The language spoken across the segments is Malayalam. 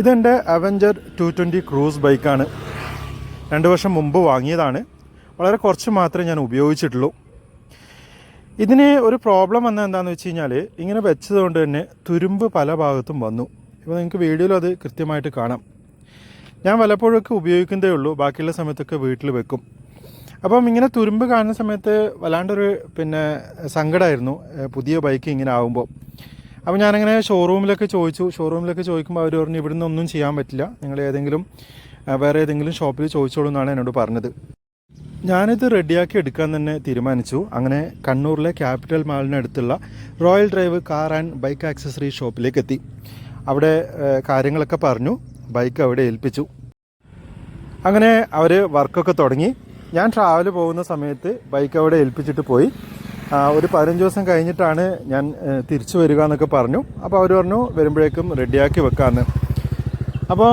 ഇതെന്റെ അവഞ്ചർ ടു ട്വന്റി ക്രൂസ് ബൈക്കാണ് രണ്ട് വർഷം മുമ്പ് വാങ്ങിയതാണ്. വളരെ കുറച്ച് മാത്രമേ ഞാൻ ഉപയോഗിച്ചിട്ടുള്ളൂ. ഇതിന് ഒരു പ്രോബ്ലം വന്നത് എന്താണെന്ന് വെച്ച് കഴിഞ്ഞാൽ ഇങ്ങനെ വെച്ചതുകൊണ്ട് തന്നെ തുരുമ്പ് പല ഭാഗത്തും വന്നു. ഇപ്പോൾ നിങ്ങൾക്ക് വീഡിയോയിൽ അത് കൃത്യമായിട്ട് കാണാം. ഞാൻ വല്ലപ്പോഴൊക്കെ ഉപയോഗിക്കുന്നതേ ഉള്ളൂ. ബാക്കിയുള്ള സമയത്തൊക്കെ വീട്ടിൽ വെക്കും. അപ്പം ഇങ്ങനെ തുരുമ്പ് കാണുന്ന സമയത്ത് വല്ലാണ്ടൊരു പിന്നെ സങ്കടമായിരുന്നു പുതിയ ബൈക്ക് ഇങ്ങനെ ആകുമ്പോൾ അപ്പോൾ ഞാനങ്ങനെ ഷോറൂമിലൊക്കെ ചോദിച്ചു. ഷോറൂമിലൊക്കെ ചോദിക്കുമ്പോൾ അവർ പറഞ്ഞു ഇവിടുന്ന് ഒന്നും ചെയ്യാൻ പറ്റില്ല. നിങ്ങൾ ഏതെങ്കിലും വേറെ ഏതെങ്കിലും ഷോപ്പിൽ ചോദിച്ചോളൂ എന്നാണ് എന്നോട് പറഞ്ഞത്. ഞാനിത് റെഡിയാക്കി എടുക്കാൻ തന്നെ തീരുമാനിച്ചു. അങ്ങനെ കണ്ണൂരിലെ capital മാളിനടുത്തുള്ള Royal Drive car and bike accessory ഷോപ്പിലേക്ക് എത്തി. അവിടെ കാര്യങ്ങളൊക്കെ പറഞ്ഞു. ബൈക്ക് അവിടെ ഏൽപ്പിച്ചു. അങ്ങനെ അവർ വർക്കൊക്കെ തുടങ്ങി. ഞാൻ ട്രാവൽ പോകുന്ന സമയത്ത് ബൈക്ക് അവിടെ ഏൽപ്പിച്ചിട്ട് പോയി. ഒരു പതിനഞ്ച് ദിവസം കഴിഞ്ഞിട്ടാണ് ഞാൻ തിരിച്ചു വരിക എന്നൊക്കെ പറഞ്ഞു. അപ്പോൾ അവർ പറഞ്ഞു വരുമ്പോഴേക്കും റെഡിയാക്കി വെക്കാമെന്ന് അപ്പോൾ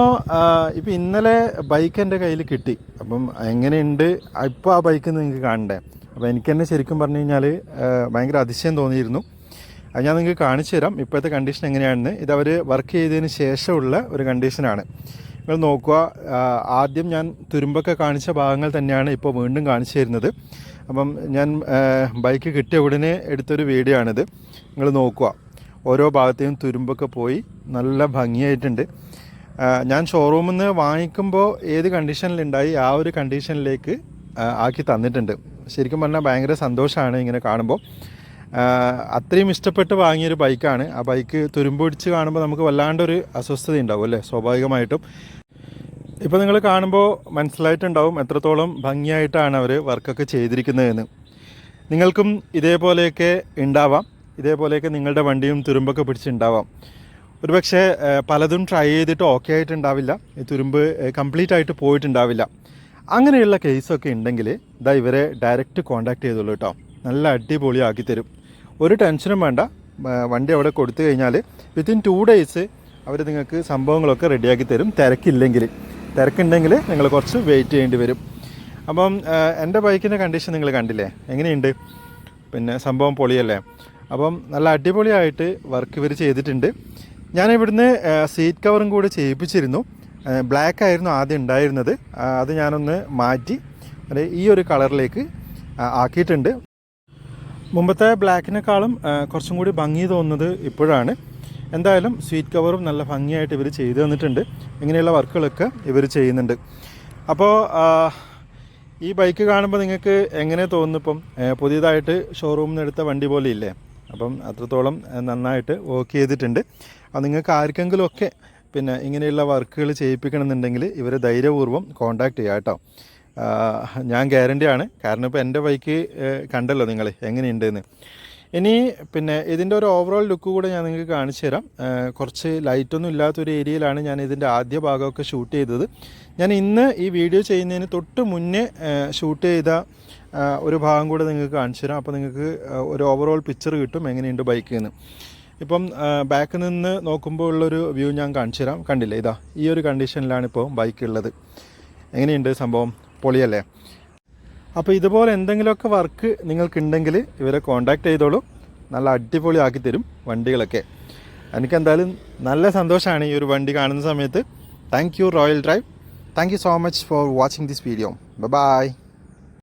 ഇപ്പോൾ ഇന്നലെ ബൈക്ക് എന്റെ കയ്യിൽ കിട്ടി. അപ്പം എങ്ങനെയുണ്ട്? ഇപ്പോൾ ആ ബൈക്ക് നിങ്ങൾക്ക് കാണണ്ടേ? അപ്പോൾ എനിക്ക് തന്നെ ശരിക്കും പറഞ്ഞു കഴിഞ്ഞാൽ ഭയങ്കര അതിശയം തോന്നിയിരുന്നു. അത് ഞാൻ നിങ്ങൾക്ക് കാണിച്ചു തരാം. ഇപ്പോഴത്തെ കണ്ടീഷൻ എങ്ങനെയാണെന്ന്. ഇത് അവർ വർക്ക് ചെയ്തതിന് ശേഷമുള്ള ഒരു കണ്ടീഷനാണ്. നിങ്ങൾ നോക്കുക ആദ്യം ഞാൻ തുരുമ്പൊക്കെ കാണിച്ച ഭാഗങ്ങൾ തന്നെയാണ് ഇപ്പോൾ വീണ്ടും കാണിച്ചു തരുന്നത്. അപ്പം ഞാൻ ബൈക്ക് കിട്ടിയ ഉടനെ എടുത്തൊരു വീഡിയോ ആണിത് നിങ്ങൾ നോക്കുക ഓരോ ഭാഗത്തെയും തുരുമ്പൊക്കെ പോയി നല്ല ഭംഗിയായിട്ടുണ്ട്. ഞാൻ ഷോറൂമിൽ നിന്ന് വാങ്ങിക്കുമ്പോൾ ഏത് കണ്ടീഷനിലുണ്ടായി ആ ഒരു കണ്ടീഷനിലേക്ക് ആക്കി തന്നിട്ടുണ്ട്. ശരിക്കും പറഞ്ഞാൽ ഭയങ്കര സന്തോഷമാണ് ഇങ്ങനെ കാണുമ്പോൾ. അത്രയും ഇഷ്ടപ്പെട്ട് വാങ്ങിയൊരു ബൈക്കാണ്. ആ ബൈക്ക് തുരുമ്പ് പിടിച്ച് കാണുമ്പോൾ നമുക്ക് വല്ലാണ്ടൊരു അസ്വസ്ഥത ഉണ്ടാവും അല്ലേ? സ്വാഭാവികമായിട്ടും. ഇപ്പോൾ നിങ്ങൾ കാണുമ്പോൾ മനസ്സിലായിട്ടുണ്ടാവും എത്രത്തോളം ഭംഗിയായിട്ടാണ് അവർ വർക്കൊക്കെ ചെയ്തിരിക്കുന്നതെന്ന്. നിങ്ങൾക്കും ഇതേപോലെയൊക്കെ ഉണ്ടാവാം. ഇതേപോലെയൊക്കെ നിങ്ങളുടെ വണ്ടിയും തുരുമ്പൊക്കെ പിടിച്ചുണ്ടാവാം ഒരുപക്ഷെ പലതും ട്രൈ ചെയ്തിട്ട് ഓക്കെ ആയിട്ടുണ്ടാവില്ല. തുരുമ്പ് കംപ്ലീറ്റ് ആയിട്ട് പോയിട്ടുണ്ടാവില്ല. അങ്ങനെയുള്ള കേസൊക്കെ ഉണ്ടെങ്കിൽ ഇതാ ഇവരെ ഡയറക്റ്റ് കോൺടാക്ട് ചെയ്തോളൂ കേട്ടോ. നല്ല അടിപൊളിയാക്കി തരും ഒരു ടെൻഷനും വേണ്ട. വണ്ടി അവിടെ കൊടുത്തു കഴിഞ്ഞാൽ വിത്തിൻ ടു ഡേയ്സ് അവർ നിങ്ങൾക്ക് സംഭവങ്ങളൊക്കെ റെഡിയാക്കി തരും. തിരക്കില്ലെങ്കിൽ. തിരക്കുണ്ടെങ്കിൽ നിങ്ങൾ കുറച്ച് വെയിറ്റ് ചെയ്യേണ്ടി വരും. അപ്പം എന്റെ ബൈക്കിന്റെ കണ്ടീഷൻ നിങ്ങൾ കണ്ടില്ലേ? എങ്ങനെയുണ്ട്? പിന്നെ സംഭവം പൊളിയല്ലേ? അപ്പം നല്ല അടിപൊളിയായിട്ട് വർക്ക് ഇവർ ചെയ്തിട്ടുണ്ട്. ഞാൻ ഇവിടുന്ന് സീറ്റ് കവറും കൂടി ചെയ്യിപ്പിച്ചിരുന്നു. ബ്ലാക്ക് ആയിരുന്നു ആദ്യം ഉണ്ടായിരുന്നത്. അത് ഞാനൊന്ന് മാറ്റി ഈ ഒരു കളറിലേക്ക് ആക്കിയിട്ടുണ്ട്. മുമ്പത്തെ ബ്ലാക്കിനേക്കാളും കുറച്ചും കൂടി ഭംഗി തോന്നുന്നത് ഇപ്പോഴാണ്. എന്തായാലും സ്വീറ്റ് കവറും നല്ല ഭംഗിയായിട്ട് ഇവർ ചെയ്തു തന്നിട്ടുണ്ട്. ഇങ്ങനെയുള്ള വർക്കുകളൊക്കെ ഇവർ ചെയ്യുന്നുണ്ട്. അപ്പോൾ ഈ ബൈക്ക് കാണുമ്പോൾ നിങ്ങൾക്ക് എങ്ങനെ തോന്നുന്നു ഇപ്പം? പുതിയതായിട്ട് ഷോറൂമിൽ നിന്ന് എടുത്ത വണ്ടി പോലെ ഇല്ലേ? അപ്പം അത്രത്തോളം നന്നായിട്ട് വർക്ക് ചെയ്തിട്ടുണ്ട്. അത് നിങ്ങൾക്ക് ആർക്കെങ്കിലും ഒക്കെ പിന്നെ ഇങ്ങനെയുള്ള വർക്കുകൾ ചെയ്യിപ്പിക്കണമെന്നുണ്ടെങ്കിൽ ഇവരെ ധൈര്യപൂർവം കോൺടാക്റ്റ് ചെയ്യാം കേട്ടോ. ഞാൻ ഗ്യാരന്റിയാണ് കാരണം ഇപ്പോൾ എന്റെ ബൈക്ക് കണ്ടല്ലോ നിങ്ങൾ എങ്ങനെയുണ്ടെന്ന്. ഇനി പിന്നെ ഇതിന്റെ ഒരു ഓവറോൾ ലുക്ക് കൂടെ ഞാൻ നിങ്ങൾക്ക് കാണിച്ചു തരാം. കുറച്ച് ലൈറ്റൊന്നും ഇല്ലാത്തൊരു ഏരിയയിലാണ് ഞാൻ ഇതിന്റെ ആദ്യ ഭാഗമൊക്കെ ഷൂട്ട് ചെയ്തത്. ഞാൻ ഇന്ന് ഈ വീഡിയോ ചെയ്യുന്നതിന് തൊട്ട് മുന്നേ ഷൂട്ട് ചെയ്ത ഒരു ഭാഗം കൂടെ നിങ്ങൾക്ക് കാണിച്ചു തരാം. അപ്പോൾ നിങ്ങൾക്ക് ഒരു ഓവറോൾ പിക്ചർ കിട്ടും എങ്ങനെയുണ്ട് ബൈക്കിൽ നിന്ന് ഇപ്പം ബാക്കിൽ നിന്ന് നോക്കുമ്പോൾ ഉള്ളൊരു വ്യൂ ഞാൻ കാണിച്ചു തരാം. കണ്ടില്ലേ? ഇതാ ഈ ഒരു കണ്ടീഷനിലാണ് ഇപ്പോൾ ബൈക്ക് ഉള്ളത്. എങ്ങനെയുണ്ട് സംഭവം? പൊളിയല്ലേ? അപ്പോൾ ഇതുപോലെ എന്തെങ്കിലുമൊക്കെ വർക്ക് നിങ്ങൾക്കുണ്ടെങ്കിൽ ഇവരെ കോൺടാക്ട് ചെയ്തോളൂ. നല്ല അടിപൊളിയാക്കി തരും വണ്ടികളൊക്കെ. എനിക്കെന്തായാലും നല്ല സന്തോഷമാണ് ഈ ഒരു വണ്ടി കാണുന്ന സമയത്ത്. Thank you Royal Drive thank you so much for watching this video bye